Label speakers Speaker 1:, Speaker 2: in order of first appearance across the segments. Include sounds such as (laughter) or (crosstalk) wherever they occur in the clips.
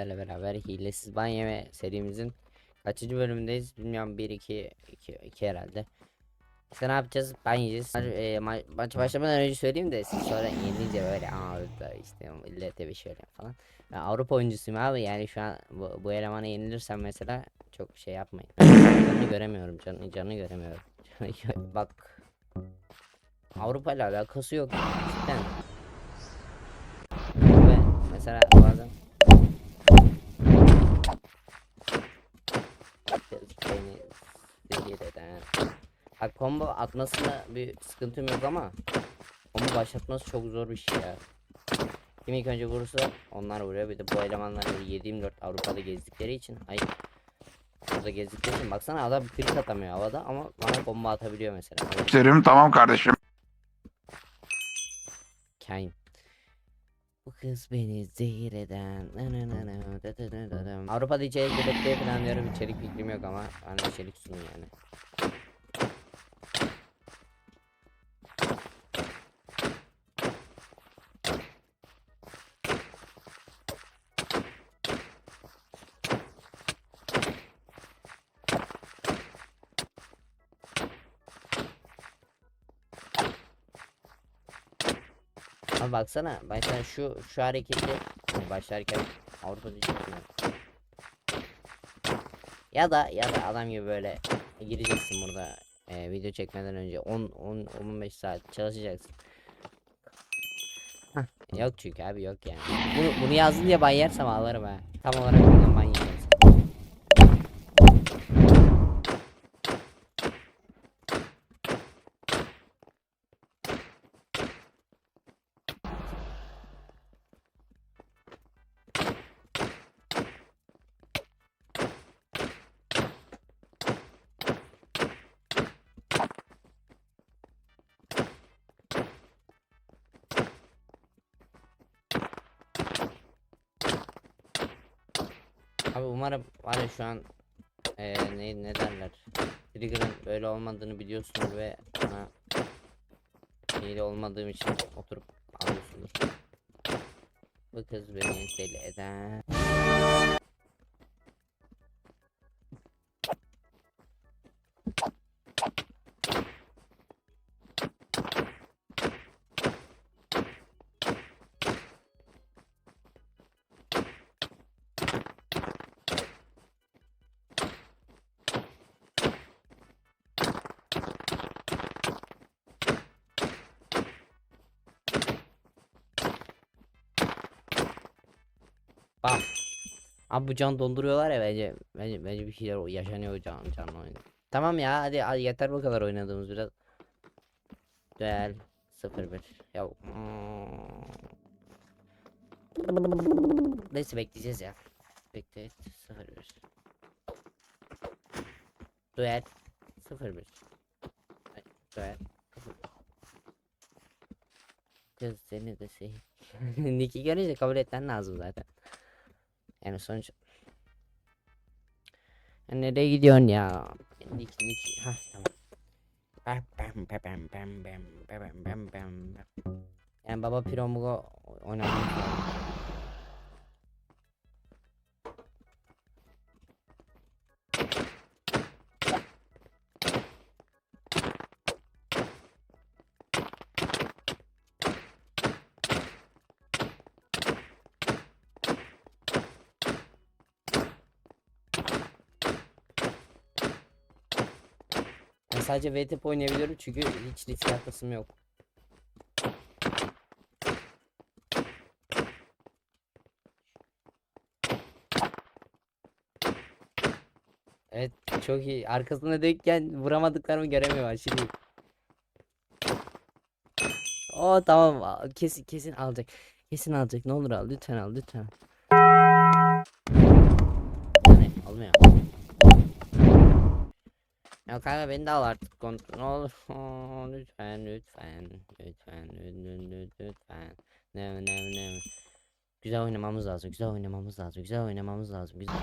Speaker 1: sizlerle beraber hilesiz ban yeme serimizin kaçıncı bölümündeyiz bilmiyorum 1 2 2 2 herhalde. İşte ne yapacağız? Ban yiyeceğiz. E, ma maç başlamadan önce söyleyeyim de siz sonra yenince böyle aa işte millete bir şöyle falan. Ben Avrupa oyuncusuyum abi yani şu an bu, bu elemana yenilirsem mesela çok şey yapmayın. canını göremiyorum canını, canını göremiyorum. (laughs) Bak Avrupa ile alakası yok. Cidden. Mesela bazen beni zehir eden. Bak combo atmasında bir sıkıntım yok ama combo başlatması çok zor bir şey ya. Kim ilk önce vurursa onlar vuruyor. Bir de bu elemanlar 7-24 Avrupa'da gezdikleri için hayır. Burada gezdikleri için baksana adam klik atamıyor havada ama bana combo atabiliyor mesela.
Speaker 2: Serim tamam kardeşim.
Speaker 1: Kain. Bu kız beni zehir eden. Avrupa'da içerik üretmeyi planlıyorum. İçerik fikrim yok ama bana içerik sunun yani. Ama baksana mesela şu şu hareketi başlarken Avrupa diyecektim ya. Da ya da adam gibi böyle gireceksin burada e, video çekmeden önce 10 10 15 saat çalışacaksın. Yok çünkü abi yok yani. Bunu bunu yazdın diye ban yersem ağlarım ha. Tam olarak bundan ban yiyeceğim. Abi umarım var ya şu an eee ne, ne derler Trigger'ın böyle olmadığını biliyorsunuz ve bana hile olmadığım için oturup alıyorsunuz. Bu kız beni deli eden. Bam. Abi bu can donduruyorlar ya bence bence, bence bir şeyler yaşanıyor can canlı oyunda. Tamam ya hadi, hadi yeter bu kadar oynadığımız biraz. Duel 01 ya. Neyse bekleyeceğiz ya. Bekle 01. Duel 01. Ay, Duel 01. Kız seni de şey. (laughs) Nick'i görünce kabul etmen lazım zaten. Yani sonuç yani nereye gidiyorsun ya? Nik nik. Ha tamam. Yani baba piromugo oynadım. Sadece VTP oynayabiliyorum çünkü hiç risk atlasım yok. Evet çok iyi. Arkasına dönükken vuramadıklarımı göremiyorum aşırı iyi. O tamam kesin kesin alacak. Kesin alacak. Ne olur al lütfen al lütfen. Yani almıyor. Ya kanka beni de al artık kontrol ne olur. (laughs) Aa, lütfen lütfen lütfen lütfen lütfen. Ne ne ne güzel oynamamız lazım güzel oynamamız lazım güzel oynamamız lazım güzel.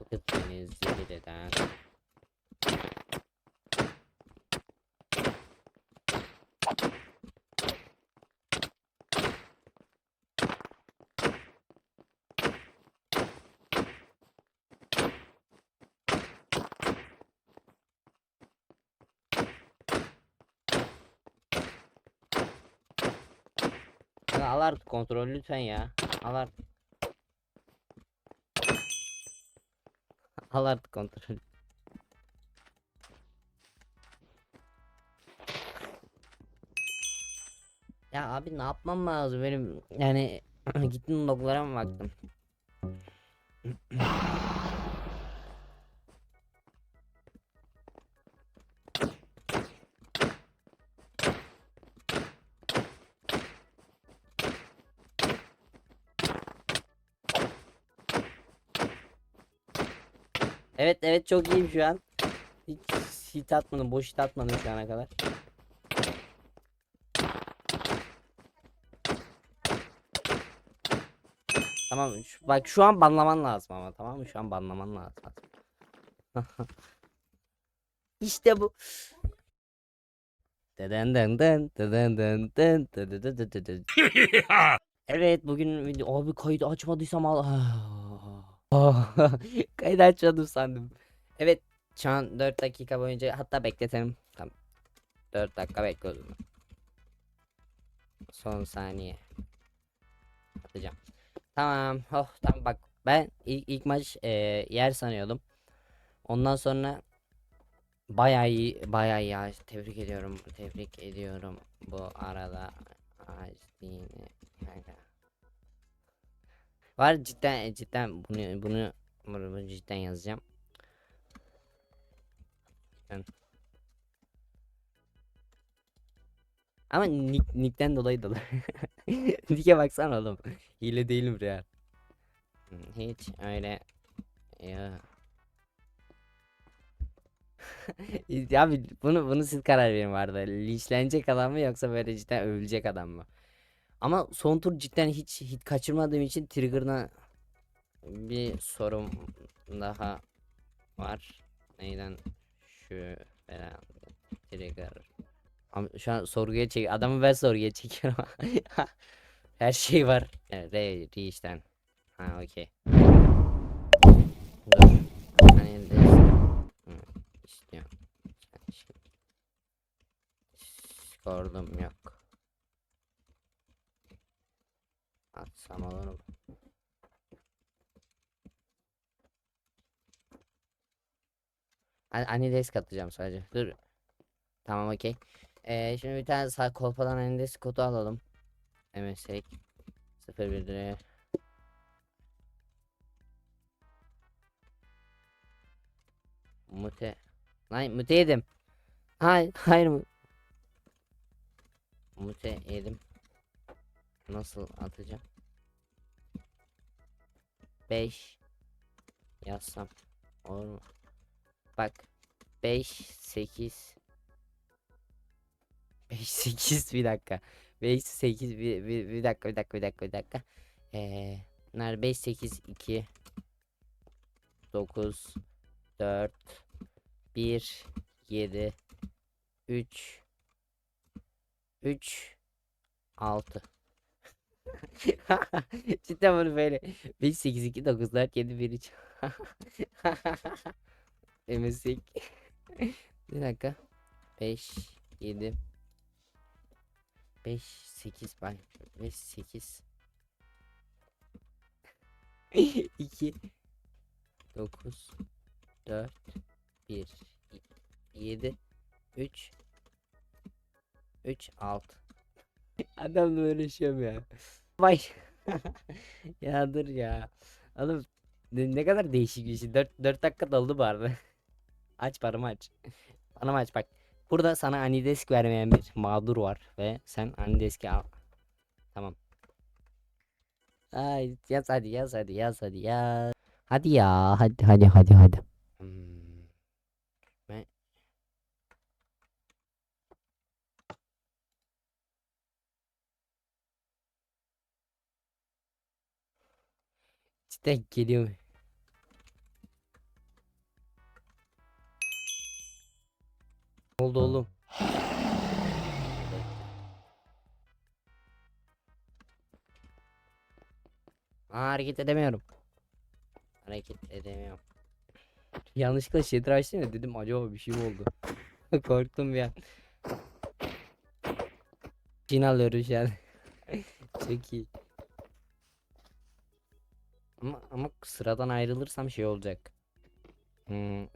Speaker 1: Bu kız beni zehir eden Kanka al artık kontrol lütfen ya. Al artık. Al artık kontrol. Ya abi ne yapmam lazım benim yani (clears throat) gittim loglara mı baktım? (clears throat) Evet evet çok iyiyim şu an. Hiç hit atmadım, boş hit atmadım şu ana kadar. Tamam şu- bak şu an banlaman lazım ama tamam mı? Şu an banlaman lazım. (laughs) işte bu. Deden den den deden den den dede dede dede. (laughs) Evet bugün video abi kaydı açmadıysam al. (laughs) Kaydı açmadım sandım. Evet şu an 4 dakika boyunca hatta bekletelim. Tamam. 4 dakika zaman. Son saniye. Atacağım. Tamam. Oh tamam bak ben ilk, ilk maç e, yer sanıyordum. Ondan sonra bayağı iyi bayağı iyi tebrik ediyorum tebrik ediyorum bu arada Ajdini kanka. Var cidden cidden bunu bunu bunu, cidden yazacağım. Ben- Ama nick, nickten dolayı dolayı. (laughs) Nick'e baksana oğlum. Hile değilim real. Hmm, Hiç öyle ya (laughs) abi bunu bunu siz karar verin vardı. Linçlenecek adam mı yoksa böyle cidden övülecek adam mı? Ama son tur cidden hiç hit kaçırmadığım için Trigger'dan bir sorum daha var. Neyden şu falan Trigger. Ama şu an sorguya çek adamı ben sorguya çekiyorum. (laughs) Her şey var. Evet, re, reach'ten. Ha okey. Dur. Hani de yok. Atsam olur mu? Atacağım sadece. Dur. Tamam okey. Ee, şimdi bir tane sağ kolpadan Anidesk kodu alalım. MSek 01 liraya. Mute. Lan mute yedim. Hayır, hayır mı? Mute yedim. Nasıl atacağım? 5 yazsam olur mu? Bak 5 8 5 8 bir dakika. 5 8 bir, bir, bir dakika bir dakika bir dakika bir dakika. Ee, nerede 5 8 2 9 4 1 7 3 3 6 (laughs) Cidden bunu böyle. 5 8 2 9 4 7 1 3 Emesik Bir dakika. 5 7 5 8 bak 5 8 2 9 4 1 7 3 3 6 Adam böyle yaşıyorum ya. Vay. (laughs) ya dur ya. Oğlum ne, ne kadar değişik bir şey. 4, 4 dakika doldu bu arada. (laughs) aç paramı aç. Paramı aç bak. Burada sana Anidesk vermeyen bir mağdur var ve sen Anidesk'i al. Tamam. Ay yaz hadi yaz hadi yaz hadi yaz. Hadi ya hadi hadi hadi hadi. Hmm. Ben cidden geliyor. Ne oldu oğlum? Aa, hareket edemiyorum. Hareket edemiyorum. Yanlışlıkla shader açtım ya dedim acaba bir şey mi oldu? (laughs) Korktum bir an. Çin alıyoruz şu an. Çok iyi. Ama ama sıradan ayrılırsam şey olacak. Hmm.